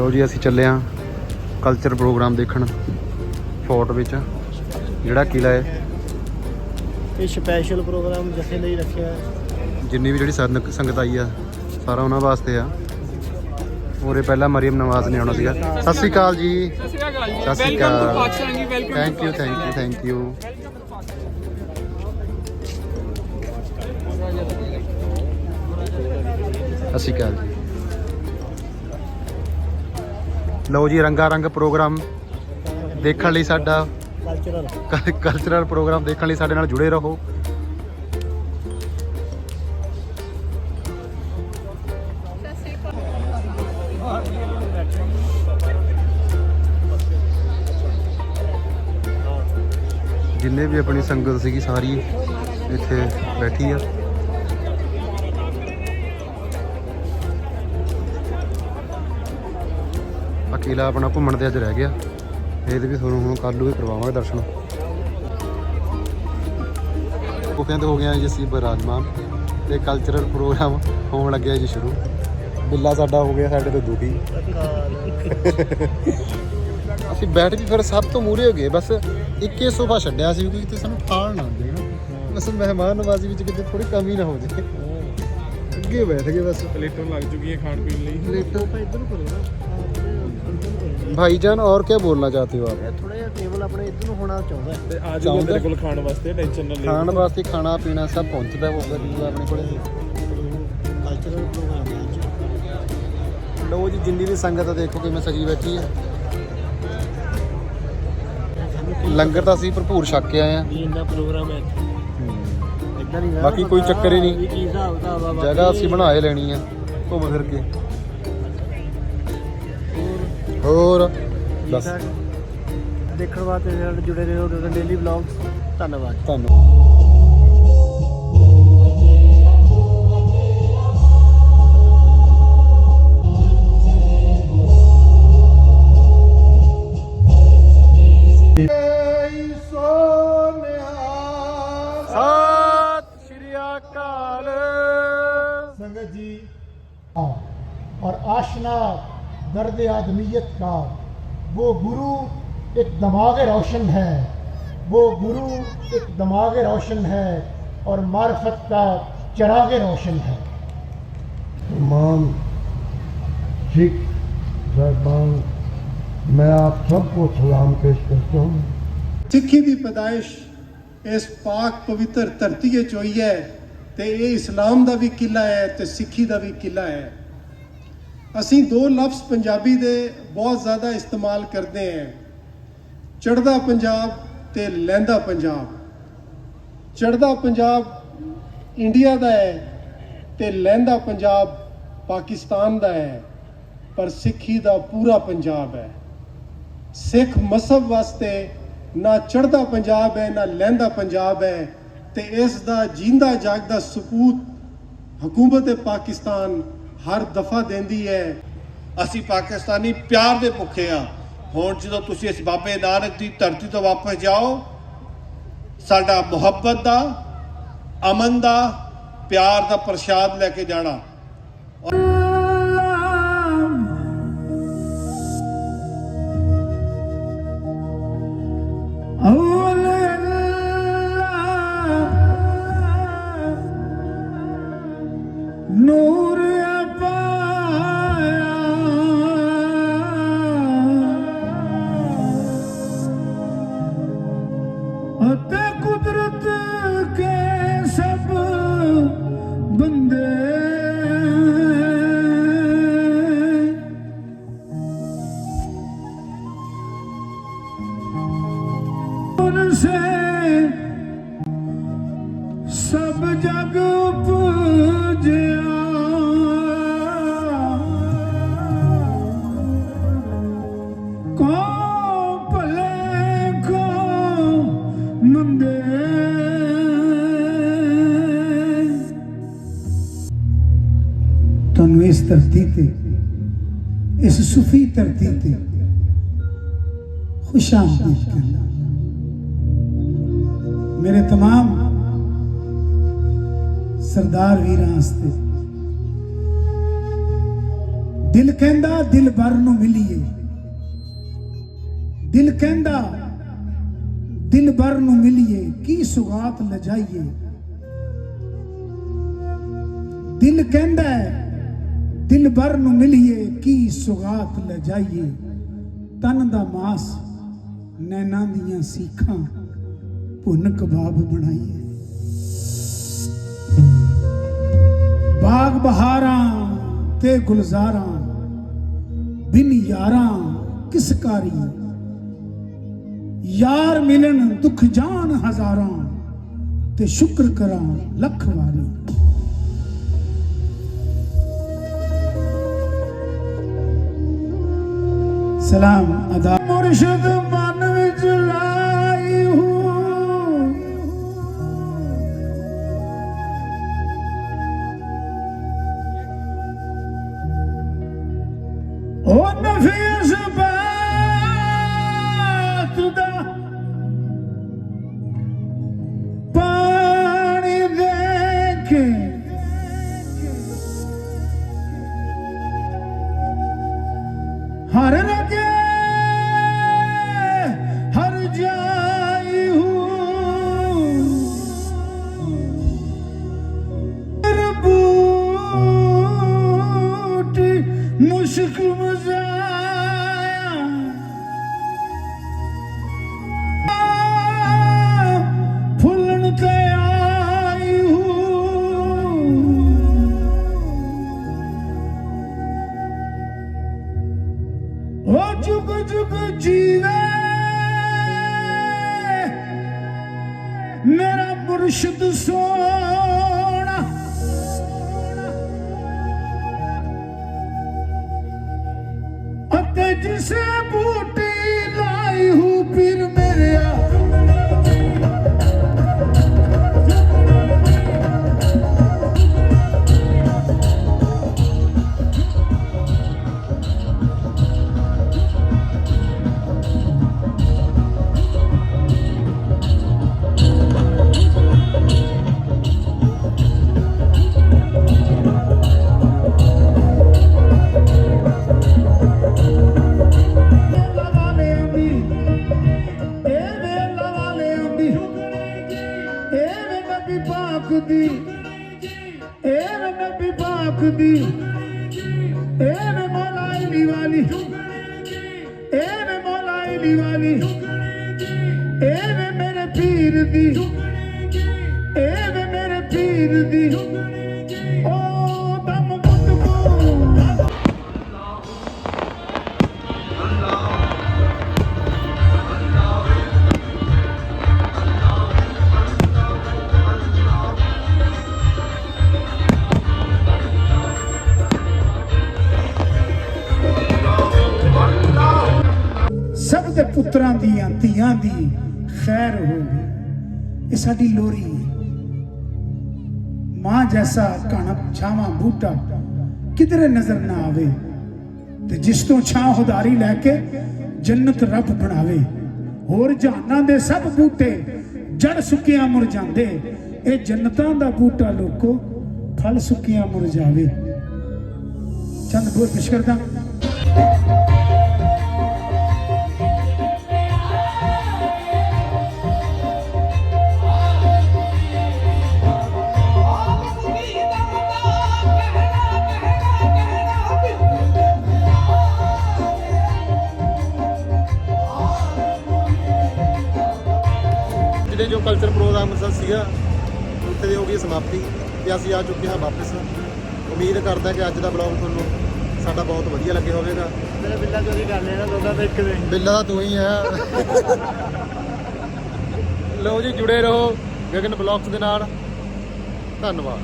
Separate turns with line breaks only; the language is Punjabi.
ਲਓ ਜੀ ਅਸੀਂ ਚੱਲੇ ਹਾਂ ਕਲਚਰ ਪ੍ਰੋਗਰਾਮ ਦੇਖਣ ਫੋਰਟ ਵਿੱਚ। ਜਿਹੜਾ ਕਿਲਾ ਹੈ।
ਇਹ ਸਪੈਸ਼ਲ ਪ੍ਰੋਗਰਾਮ ਜਥੇ ਲਈ ਰੱਖਿਆ ਹੈ।
ਜਿੰਨੀ ਵੀ ਜਿਹੜੀ ਸੰਗ- ਸੰਗਤ ਆਈ ਆ ਸਾਰਾ ਉਹਨਾਂ ਵਾਸਤੇ ਆ। ਉਰੇ ਪਹਿਲਾਂ ਮਰੀਮ ਨਵਾਜ਼ ਨੇ ਆਉਣਾ ਸੀਗਾ। ਸਤਿ ਸ਼੍ਰੀ ਅਕਾਲ ਜੀ।
ਸਤਿ ਸ਼੍ਰੀ ਅਕਾਲ ਜੀ।
Welcome.
To Pakistan ji welcome
thank you thank you thank you Sat Sri Akal ਜੀ। ਲਓ ਜੀ ਰੰਗਾ ਰੰਗ ਪ੍ਰੋਗਰਾਮ ਦੇਖਣ ਲਈ ਸਾਡਾ
ਕਲਚਰਲ
ਕਲਚਰਲ ਪ੍ਰੋਗਰਾਮ ਦੇਖਣ ਲਈ ਸਾਡੇ ਨਾਲ ਜੁੜੇ ਰਹੋ। ਜਿੰਨੇ ਵੀ ਆਪਣੀ ਸੰਗਤ ਸੀਗੀ ਸਾਰੀ ਇੱਥੇ ਬੈਠੀ ਆ। ਅਕੀਲਾ ਆਪਣਾ ਘੁੰਮਣ ਤੇ ਅੱਜ ਰਹਿ ਗਿਆ। ਇਹਦੇ ਵੀ ਤੁਹਾਨੂੰ ਹੁਣ ਕੱਲ੍ਹ ਨੂੰ ਵੀ ਕਰਵਾਵਾਂਗੇ ਦਰਸ਼ਨ। ਕੁਫਿਆਂ ਤੇ ਹੋ ਗਿਆ ਜੀ ਅਸੀਂ ਬਰਾਜਮਾਨ। ਤੇ ਕਲਚਰਲ ਪ੍ਰੋਗਰਾਮ ਹੋਣ ਲੱਗਿਆ ਜੀ ਸ਼ੁਰੂ। ਬਿੱਲਾ ਸਾਡਾ ਹੋ ਗਿਆ ਸਾਡੇ ਤੋਂ ਦੁਖੀ। ਅਸੀਂ ਬੈਠ ਵੀ ਫਿਰ ਸਭ ਤੋਂ ਮੂਰੇ ਹੋ ਗਏ ਬਸ ਇੱਕੇ ਸੋਫਾ ਛੱਡਿਆ ਸੀ ਕਿਉਂਕਿ ਕਿਤੇ ਸਾਨੂੰ ਖਾਣ ਨਾ ਦੇਣ। ਬਸ ਮਹਿਮਾਨ ਨਵਾਜ਼ੀ ਵਿੱਚ ਕਿਤੇ ਥੋੜੀ ਕਮੀ ਨਾ ਹੋ ਜਾਏ। ਅੱਗੇ ਬੈਠ ਗਏ ਬਸ।
ਪਲੇਟਾਂ ਲੱਗ ਚੁੱਕੀਆਂ ਖਾਣ ਪੀਣ ਲਈ।
ਪਲੇਟੋਂ
ਆਪਾਂ ਇੱਧਰ ਕਰੋ ਨਾ। ਹਾਂ, ਆਪਣੇ ਅੰਦਰ ਨੂੰ ਕਰੋ।
ਭਾਈਜਾਨ और क्या बोलना चाहते हो आप
ਇਹ ਥੋੜਾ ਜਿਹਾ ਟੇਬਲ ਆਪਣੇ ਇੱਧਰ ਨੂੰ ਹੋਣਾ ਚਾਹੁੰਦਾ ਹੈ
ਤੇ ਆ ਜਾਓ
ਚਾਹੁੰਦਾ?
ਮੇਰੇ ਕੋਲ ਖਾਣ ਵਾਸਤੇ ਟੈਨਸ਼ਨ ਨਾ ਲਿਓ
ਖਾਣ ਵਾਸਤੇ ਖਾਣਾ ਪੀਣਾ ਸਭ ਪਹੁੰਚਦਾ ਹੋਊਗਾ ਜੀ ਆਪਣੇ ਕੋਲੇ
ਕਲਚਰਲ ਪ੍ਰੋਗਰਾਮ ਹੈ ਅੱਜ
ਲੋ ਜੀ ਜਿੰਨੀ ਵੀ ਸੰਗਤ ਆ ਦੇਖੋ ਕਿਵੇਂ ਸਜੀ ਬੈਠੀ ਹੈ ਲੰਗਰ ਤਾਂ ਅਸੀਂ ਭਰਪੂਰ ਛਕ ਕੇ ਆਏ ਆ
ਵੀ ਇੰਨਾ ਪ੍ਰੋਗਰਾਮ ਹੈ ਇਦਾਂ ਨਹੀਂ
ਬਾਕੀ ਕੋਈ ਚੱਕਰ ਹੀ ਨਹੀਂ।
ਵੀ ਕੀ ਹਿਸਾਬ ਕਿਤਾਬ ਆ ਬਾਕੀ
ਜਗ੍ਹਾ ਅਸੀਂ ਬਣਾ ਹੀ ਲੈਣੀ ਆ ਘੁੰਮ ਫਿਰ ਕੇ
ਹੋਰ?
ਬਸ।
ਦੇਖਣ ਵਾਸਤੇ ਸਾਡੇ ਜੁੜੇ ਰਹੋ ਗਗਨ ਡੇਲੀ ਵਲੌਗ ਧੰਨਵਾਦ।
ਧੰਨਵਾਦ।
ਸੰਗਤ ਜੀ ਔਰ ਆਸ਼ਨਾ درد آدمیت کا۔ وہ گرو ایک دماغ روشن ہے۔ وہ گرو ایک دماغ روشن ہے اور معرفت کا چراغ روشن ہے۔ امام سکھ صاحبان میں آپ سب کو سلام پیش کرتا
ہوں۔ سکھی بھی پیدائش اس پاک پوتر ترتیے چوئی ہے تے اے اسلام دا بھی قلعہ ہے تے سکھی دا بھی قلعہ ہے۔ ਅਸੀਂ ਦੋ ਲਫ਼ਜ਼ ਪੰਜਾਬੀ ਦੇ ਬਹੁਤ ਜ਼ਿਆਦਾ ਇਸਤੇਮਾਲ ਕਰਦੇ ਹਾਂ। ਚੜ੍ਹਦਾ ਪੰਜਾਬ ਤੇ ਲਹਿੰਦਾ ਪੰਜਾਬ। ਚੜ੍ਹਦਾ ਪੰਜਾਬ ਇੰਡੀਆ ਦਾ ਹੈ ਤੇ ਲਹਿੰਦਾ ਪੰਜਾਬ ਪਾਕਿਸਤਾਨ ਦਾ ਹੈ, ਪਰ ਸਿੱਖੀ ਦਾ ਪੂਰਾ ਪੰਜਾਬ ਹੈ। ਸਿੱਖ ਮਸਹਬ ਵਾਸਤੇ ਨਾ ਚੜ੍ਹਦਾ ਪੰਜਾਬ ਹੈ, ਨਾ ਲਹਿੰਦਾ ਪੰਜਾਬ ਹੈ ਤੇ ਇਸ ਦਾ ਜਿੰਦਾ ਜਾਗਦਾ ਸਪੂਤ ਹਕੂਮਤ ਪਾਕਿਸਤਾਨ ਹਰ ਦਫਾ ਦਿੰਦੀ ਹੈ।
ਅਸੀਂ ਪਾਕਿਸਤਾਨੀ ਪਿਆਰ ਦੇ ਭੁੱਖੇ ਆ ਹੁਣ ਜਦੋਂ ਤੁਸੀਂ ਇਸ ਬਾਬੇ ਨਾਨਕ ਦੀ ਧਰਤੀ ਤੋਂ ਵਾਪਸ ਜਾਓ, ਸਾਡਾ ਮੁਹੱਬਤ ਦਾ, ਅਮਨ ਦਾ, ਪਿਆਰ ਦਾ ਪ੍ਰਸ਼ਾਦ ਲੈ ਕੇ ਜਾਣਾ।
ਔਰ ਤੁਹਾਨੂੰ ਇਸ ਧਰਤੀ ਤੇ ਇਸ ਸੁਫੀ ਧਰਤੀ ਤੇ ਖੁਸ਼ ਆਮਦੀਦ ਕਰਨਾ ਮੇਰੇ तमाम ਸਰਦਾਰ ਵੀਰਾਂ ਵਾਸਤੇ ਦਿਲ ਕਹਿੰਦਾ ਦਿਲਬਰ ਨੂੰ ਮਿਲੀਏ ਦਿਲ ਕਹਿੰਦਾ ਦਿਲਬਰ ਨੂੰ ਮਿਲੀਏ ਕੀ ਸੁਗਾਤ ਲਜਾਈਏ ਦਿਲ ਕਹਿੰਦਾ ਦਿਲ ਬਰ ਨੂੰ ਮਿਲੀਏ, ਕੀ ਸੁਗਾਤ ਲੈ ਜਾਈਏ? ਤਨ ਦਾ ਮਾਸ ਨੈਣਾਂ ਦੀਆਂ ਸੀਖਾਂ ਭੁੰਨ ਕਬਾਬ ਬਣਾਈਏ। ਬਾਗ ਬਹਾਰਾਂ ਤੇ ਗੁਲਜ਼ਾਰਾਂ, ਬਿਨ ਯਾਰਾਂ ਕਿਸ ਕਾਰੀ? ਯਾਰ ਮਿਲਣ ਦੁੱਖ ਜਾਣ ਹਜ਼ਾਰਾਂ, ਤੇ ਸ਼ੁਕਰ ਕਰਾਂ ਲੱਖ ਵਾਰੀ। ਸਲਾਮ ਅਦਾ ਮੁਰਸ਼ਿਦ ਮਨ ਵਿੱਚ ਲਾਈ ਹੂੰ। ਰਬੂਟੀ ਮੁਸ਼ਕ ਮਜ਼ਾਇਆ ਫੁੱਲਣ ਤੇ ਆਈ ਹੂੰ ਇਹ ਵੇ ਨਬੀ ਪਾਕ ਦੀ ਇਹ ਵੇ ਮੌਲਾ ਅਲੀ ਵਾਲੀ ਇਹ ਵੇ ਮੌਲਾ ਅਲੀ ਵਾਲੀ ਇਹ ਵੇ ਮੇਰੇ ਸਭ ਪੁੱਤਰਾਂ ਦੀਆਂ, ਧੀਆਂ ਦੀ ਖੈਰ ਹੋਵੇ ਇਹ ਸਾਡੀ ਲੋਰੀ। ਮਾਂ ਜੈਸਾ ਕਣਕ ਛਾਵਾਂ ਬੂਟਾ ਕਿਧਰੇ ਨਜ਼ਰ ਨਾ ਆਵੇ ਤੇ ਜਿਸ ਤੋਂ ਛਾਂ ਹੁਦਾਰੀ ਲੈ ਕੇ ਜੰਨਤ ਰੱਬ ਬਣਾਵੇ, ਹੋਰ ਜਹਾਨਾਂ ਦੇ ਸਭ ਬੂਟੇ ਜੜ ਸੁੱਕਿਆ ਮੁਰ ਜਾਂਦੇ। ਇਹ ਜੰਨਤਾਂ ਦਾ ਬੂਟਾ ਲੋਕੋ ਫਲ ਸੁੱਕਿਆ ਮੁਰ ਜਾਵੇ। ਚੰਦ ਬੋਲ ਪਿਸ਼ ਕਰਦਾ।
ਪ੍ਰੋਗਰਾਮ ਸਾ ਸੀਗਾ ਉੱਥੇ ਦੀ ਹੋ ਗਈ ਸਮਾਪਤੀ ਤੇ ਅਸੀਂ ਆ ਚੁੱਕੇ ਹਾਂ ਵਾਪਸ। ਉਮੀਦ ਕਰਦਾ ਕਿ ਅੱਜ ਦਾ ਬਲੌਗ ਤੁਹਾਨੂੰ ਸਾਡਾ ਬਹੁਤ ਵਧੀਆ ਲੱਗਿਆ ਹੋਵੇਗਾ।
ਮੇਰੇ ਬਿੱਲਾ ਚੋਰੀ ਕਰ ਲਿਆ ਨਾ ਦੋਨਾਂ ਦਾ ਇੱਕ ਦੇ
ਬਿੱਲਾ ਤਾਂ ਤੂੰ ਹੀ ਹੈ। ਲਓ ਜੀ ਜੁੜੇ ਰਹੋ ਗਗਨ ਬਲੌਗਸ ਦੇ ਨਾਲ। ਧੰਨਵਾਦ।